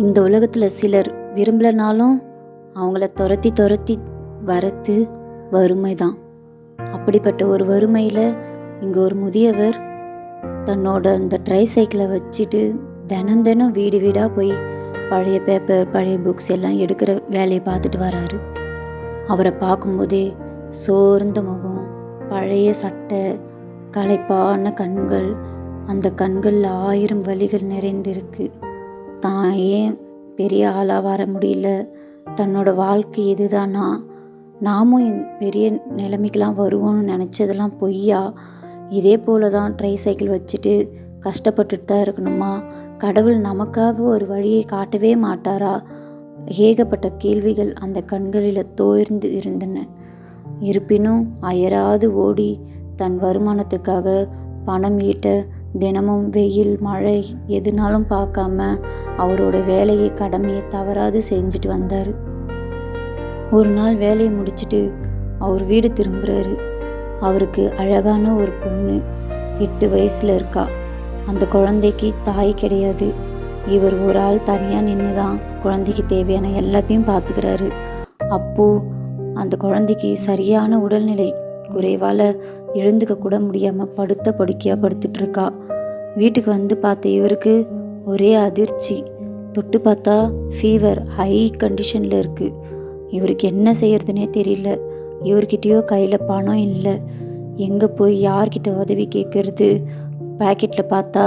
இந்த உலகத்தில் சிலர் விரும்பலனாலும் அவங்கள துரத்தி துரத்தி வரத்து வறுமை தான் அப்படிப்பட்ட ஒரு வறுமையில் இங்கே ஒரு முதியவர் தன்னோட அந்த ட்ரை சைக்கிளை வச்சுட்டு தினம் தினம் வீடு வீடாக போய் பழைய பேப்பர் பழைய புக்ஸ் எல்லாம் எடுக்கிற வேலையை பார்த்துட்டு வராரு. அவரை பார்க்கும்போதே சோர்ந்த முகம் பழைய சட்டை களைப்பான கண்கள் அந்த கண்களில் ஆயிரம் வழிகள் நிறைந்திருக்கு. தான் ஏன் பெரிய ஆளாக வர முடியல. தன்னோட வாழ்க்கை இதுதானா? நாமும் பெரிய நிலைமைக்கெலாம் வருவோம்னு நினச்சதெல்லாம் பொய்யா? இதே போல தான் ட்ரை சைக்கிள் வச்சுட்டு கஷ்டப்பட்டுட்டு தான் இருக்கணுமா? கடவுள் நமக்காக ஒரு வழியை காட்டவே மாட்டாரா? ஏகப்பட்ட கேள்விகள் அந்த கண்களில் தோய்ந்து இருந்தன. இருப்பினும் அயராது ஓடி தன் வருமானத்துக்காக பணம் ஈட்ட தினமும் வெயில் மழை எதுனாலும் பார்க்காம அவரோட வேலையை கடமையை தவறாது செஞ்சுட்டு வந்தார். ஒரு நாள் வேலையை முடிச்சுட்டு அவர் வீடு திரும்புகிறாரு அவருக்கு அழகான ஒரு பொண்ணு எட்டு வயசில் இருக்கா. அந்த குழந்தைக்கு தாய் கிடையாது. இவர் ஒரு ஆள் தனியாக நின்று தான் குழந்தைக்கு தேவையான எல்லாத்தையும் பார்த்துக்கிறாரு. அப்போது அந்த குழந்தைக்கு சரியான உடல்நிலை குறைவால் எழுந்துக்க கூட முடியாமல் படுத்த படுக்கையாக படுத்துட்டு இருக்கா வீட்டுக்கு வந்து பார்த்த இவருக்கு ஒரே அதிர்ச்சி. தொட்டு பார்த்தா ஃபீவர் ஹை கண்டிஷனில் இருக்குது இவருக்கு என்ன செய்யறதுனே தெரியல. இவர்கிட்டயோ கையில் பணம் இல்லை. எங்கே போய் யார்கிட்ட உதவி கேட்குறது பேக்கெட்டில் பார்த்தா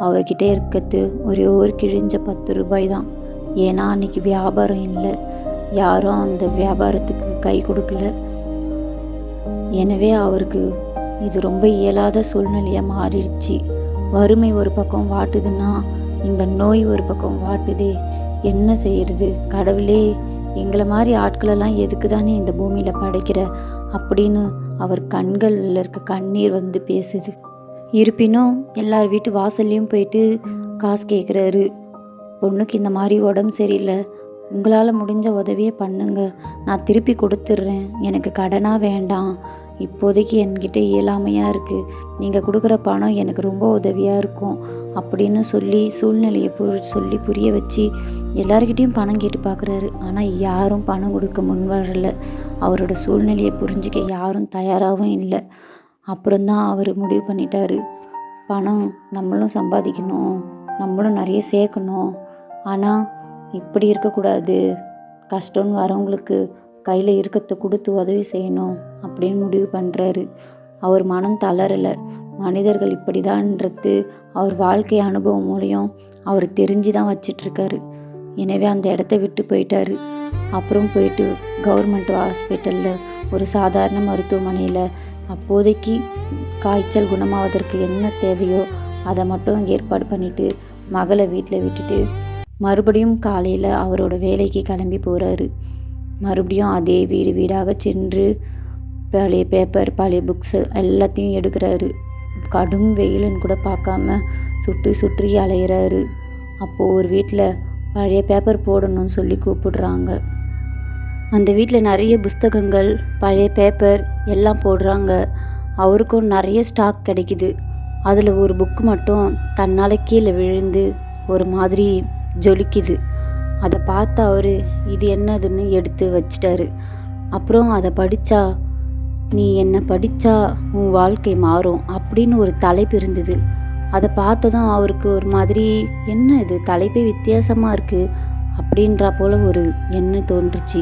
அவர்கிட்ட இருக்கிறது ஒரே ஒரு கிழிஞ்ச பத்து ரூபாய் தான். ஏன்னா அன்னைக்கு வியாபாரம் இல்லை. யாரும் அந்த வியாபாரத்துக்கு கை கொடுக்கல. எனவே அவருக்கு இது ரொம்ப இயலாத சூழ்நிலையாக மாறிடுச்சு. வறுமை ஒரு பக்கம் வாட்டுதுன்னா இந்த நோய் ஒரு பக்கம் வாட்டுதே. என்ன செய்யறது? கடவுளே எங்களை மாதிரி ஆட்களெல்லாம் எதுக்கு தானே இந்த பூமியில் படைக்கிற? அப்படின்னு அவர் கண்களில் இருக்க கண்ணீர் வந்து பேசுது. இருப்பினும் எல்லார் வீட்டு வாசல்லையும் போயிட்டு காசு கேட்குறாரு பொண்ணுக்கு இந்த மாதிரி உடம்பு சரியில்லை. உங்களால் முடிஞ்ச உதவியை பண்ணுங்க. நான் திருப்பி கொடுத்துட்றேன் எனக்கு கடனாக வேண்டாம். இப்போதைக்கு என்கிட்ட இயலாமையாக இருக்குது நீங்கள் கொடுக்குற பணம் எனக்கு ரொம்ப உதவியாக இருக்கும். அப்படின்னு சொல்லி சூழ்நிலையை பு சொல்லி புரிய வச்சு எல்லாருக்கிட்டேயும் பணம் கேட்டு பார்க்குறாரு ஆனால் யாரும் பணம் கொடுக்க முன் வரல. அவரோட சூழ்நிலையை புரிஞ்சிக்க யாரும் தயாராகவும் இல்லை. அப்புறம்தான் அவர் முடிவு பண்ணிட்டாரு. பணம் நம்மளும் சம்பாதிக்கணும். நம்மளும் நிறைய சேர்க்கணும். ஆனால் இப்படி இருக்கக்கூடாது. கஷ்டம்னு வரவங்களுக்கு கையில் இருக்கத்தை கொடுத்து உதவி செய்யணும் அப்படின்னு முடிவு பண்ணுறாரு அவர் மனம் தளரலை. மனிதர்கள் இப்படிதான்ன்றது அவர் வாழ்க்கை அனுபவம் மூலியம் அவர் தெரிஞ்சு தான் வச்சிட்ருக்காரு. எனவே அந்த இடத்த விட்டு போயிட்டாரு. அப்புறம் போயிட்டு கவர்மெண்ட் ஹாஸ்பிட்டலில் ஒரு சாதாரண மருத்துவமனையில் அப்போதைக்கு காய்ச்சல் குணமாவதற்கு என்ன தேவையோ அதை மட்டும் ஏற்பாடு பண்ணிவிட்டு மகளை வீட்டில் விட்டுட்டு மறுபடியும் காலையில் அவரோட வேலைக்கு கிளம்பி போகிறாரு மறுபடியும் அதே வீடு வீடாக சென்று பழைய பேப்பர் பழைய புக்ஸு எல்லாத்தையும் எடுக்கிறாரு. கடும் வெயிலுன்னு கூட பார்க்காம சுற்றி சுற்றி அலையிறாரு. அப்போது ஒரு வீட்டில் பழைய பேப்பர் போடணும்னு சொல்லி கூப்பிடுறாங்க. அந்த வீட்டில் நிறைய புஸ்தகங்கள் பழைய பேப்பர் எல்லாம் போடுறாங்க. அவருக்கும் நிறைய ஸ்டாக் கிடைக்குது. அதில் ஒரு புக்கு மட்டும் தன்னால் கீழே விழுந்து ஒரு மாதிரி ஜொலிக்குது. அதை பார்த்து அவர் இது என்னதுன்னு எடுத்து வச்சிட்டாரு. அப்புறம் அதை படித்தா நீ என்ன படித்தா உன் வாழ்க்கை மாறும் அப்படின்னு ஒரு தலைப்பு இருந்தது. அதை பார்த்ததும் அவருக்கு ஒரு மாதிரி என்ன இது? தலைப்பே வித்தியாசமாக இருக்குது அப்படின்றா போல் ஒரு எண்ணம் தோன்றுச்சு.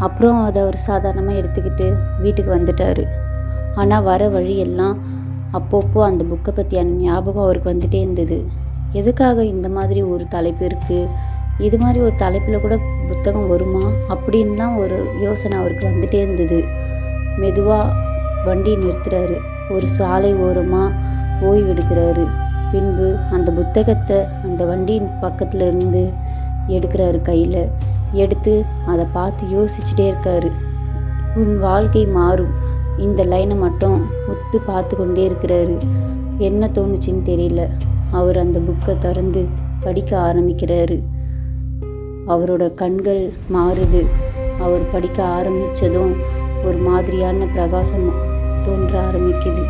அப்புறம் அதை அவர் சாதாரணமாக எடுத்துக்கிட்டு வீட்டுக்கு வந்துட்டார். ஆனால் வர வழியெல்லாம் அப்பப்போ அந்த புக்கை பற்றியான ஞாபகம் அவருக்கு வந்துட்டே இருந்தது. எதுக்காக இந்த மாதிரி ஒரு தலைப்பு இருக்குது இது மாதிரி ஒரு தலைப்பில் கூட புத்தகம் வருமா? அப்படின்லாம் ஒரு யோசனை அவருக்கு வந்துட்டே இருந்தது. மெதுவாக வண்டி நிறுத்துறாரு. ஒரு சாலை ஓரமாக ஓய்வு எடுக்கிறாரு பின்பு அந்த புத்தகத்தை அந்த வண்டியின் பக்கத்தில் இருந்து எடுக்கிறாரு கையில். எடுத்து அதை பார்த்து யோசிச்சுட்டே இருக்காரு. உன் வாழ்க்கை மாறும். இந்த லைனை மட்டும் உத்து பார்த்து கொண்டே இருக்கிறாரு. என்ன தோணுச்சுன்னு தெரியல. அவர் அந்த புக்கை திறந்து படிக்க ஆரம்பிக்கிறாரு. அவரோட கண்கள் மாறுது. அவர் படிக்க ஆரம்பித்ததும் ஒரு மாதிரியான பிரகாசம் தோன்ற ஆரம்பிக்குது.